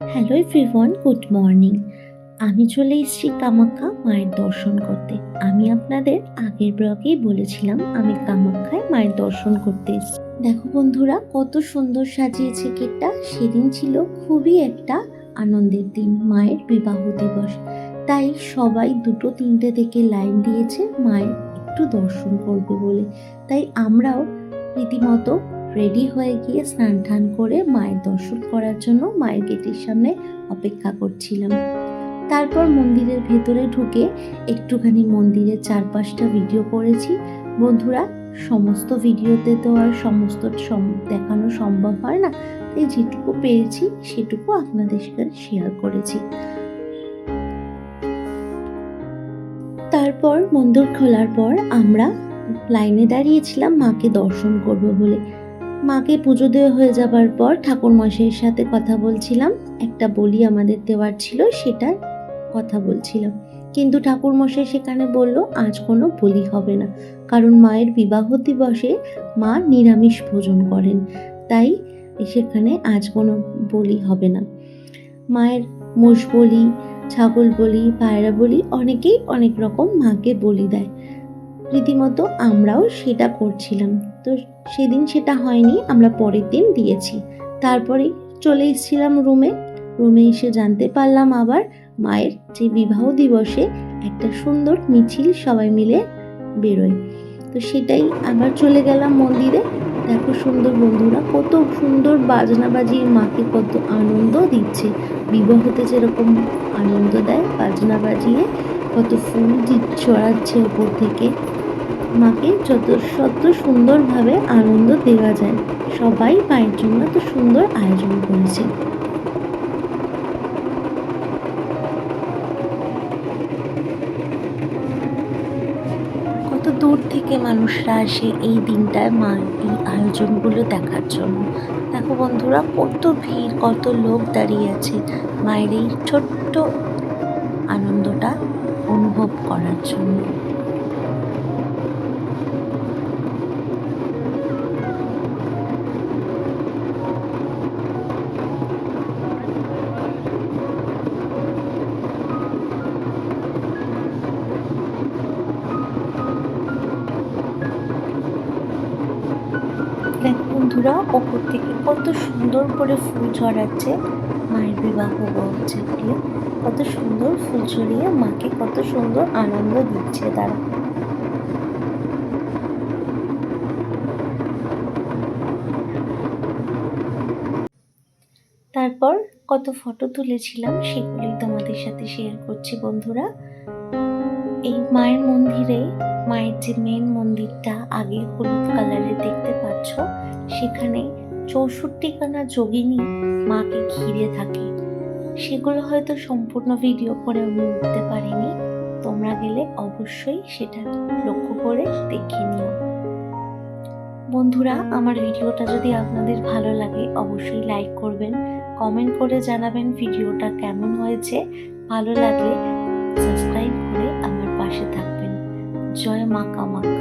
Hello everyone good morning আমি চলে এসেছি কামাখ্যা মায়ের দর্শন করতে। আমি আপনাদের আগের ব্লগেই বলেছিলাম, আমি কামাখ্যায় মায়ের দর্শন করতে এসেছি। দেখো বন্ধুরা, কত সুন্দর সাজিয়েছে কেকটা। সেদিন ছিল খুবই একটা আনন্দের দিন, মায়ের বিবাহ দিবস। তাই সবাই দুটো তিনটে থেকে লাইন দিয়েছে, মায়ের একটু দর্শন করবে বলে। তাই আমরাও রীতিমতো রেডি হয়ে গিয়ে স্নান টান করে মায়ের দর্শন করার জন্য মায়ের গেটের সামনে অপেক্ষা করছিলাম। তারপর মন্দিরের ভেতরে ঢুকে একটুখানি মন্দিরের চারপাশটা ভিডিও করেছি। বন্ধুরা, সমস্ত ভিডিওতে তো আর সমস্ত দেখানো সম্ভব হয় না। তাই যেটুকু পেরেছি, সেটুকু আপনাদের সাথে শেয়ার করেছি। তারপর মন্দির খোলার পর আমরা লাইনে দাঁড়িয়েছিলাম মাকে দর্শন করব বলে। মাকে পুজো দেওয়া হয়ে যাবার পর ঠাকুর মশাইয়ের সাথে কথা বলছিলাম। একটা বলি আমাদের দেওয়ার ছিল, সেটার কথা বলছিলাম। কিন্তু ঠাকুর মশাই সেখানে বলল, আজ কোনো বলি হবে না। কারণ মায়ের বিবাহ দিবসে মা নিরামিষ ভোজন করেন। তাই সেখানে আজ কোনো বলি হবে না। মায়ের মোষ বলি, ছাগল বলি, পায়রা বলি, অনেকেই অনেক রকম মাকে বলি দেয়। রীতিমতো আমরাও সেটা করছিলাম। তো সেদিন সেটা হয়নি, আমরা পরের দিন দিয়েছি। তারপরে চলে এসেছিলাম রুমে। রুমে এসে জানতে পারলাম আবার মায়ের যে বিবাহ দিবসে একটা সুন্দর মিছিল সবাই মিলে বেরোয়। তো সেটাই আবার চলে গেলাম মন্দিরে। দেখো সুন্দর বন্ধুরা, কত সুন্দর বাজনা বাজিয়ে মাকে কত আনন্দ দিচ্ছে। বিবাহতে যেরকম আনন্দ দেয় বাজনা বাজিয়ে কত ফুল ছড়াচ্ছে ওপর থেকে। মাকে যত শত সুন্দরভাবে আনন্দ দেওয়া যায়। সবাই মায়ের জন্য তো সুন্দর আয়োজন করেছে। দূর থেকে মানুষরা আসে এই দিনটায় মা এই আয়োজনগুলো দেখার জন্য। দেখো বন্ধুরা, কত ভিড়, কত লোক দাঁড়িয়ে আছে মায়ের এই ছোট্ট আনন্দটা অনুভব করার জন্য। বন্ধুরা ওপর থেকে কত সুন্দর করে ফুল ঝরাচ্ছে। মায়ের বিবাহ বলে কত সুন্দর ফুল ছড়িয়ে মাকে কত সুন্দর আনন্দ দিচ্ছে তারা। তারপর কত ফটো তুলেছিলাম, সেগুলোই তোমাদের সাথে শেয়ার করছি বন্ধুরা। এই মায়ের মন্দিরে, মায়ের যে মেন মন্দিরটা, আগে হলুদ কালারের দেখতে পাচ্ছ সেখানে চৌষট্টিখানা যোগিনী মাকে ঘিরে থাকে। সেগুলো হয়তো সম্পূর্ণ ভিডিও করে আমি উঠতে পারিনি। তোমরা গেলে অবশ্যই সেটা লক্ষ্য করে দেখে নিও। বন্ধুরা, আমার ভিডিওটা যদি আপনাদের ভালো লাগে, অবশ্যই লাইক করবেন কমেন্ট করে জানাবেন ভিডিওটা কেমন হয়েছে। ভালো লাগলে সাবস্ক্রাইব করে আমার পাশে থাকবেন। জয় মা কামাখ্যা